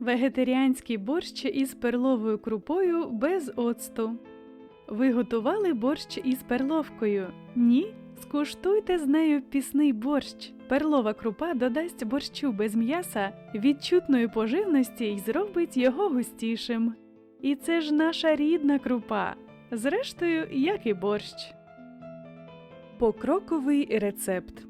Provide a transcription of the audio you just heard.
Вегетаріанський борщ із перловою крупою без оцту. Ви готували борщ із перловкою? Ні? Скуштуйте з нею пісний борщ. Перлова крупа додасть борщу без м'яса відчутної поживності і зробить його густішим. І це ж наша рідна крупа. Зрештою, як і борщ. Покроковий рецепт.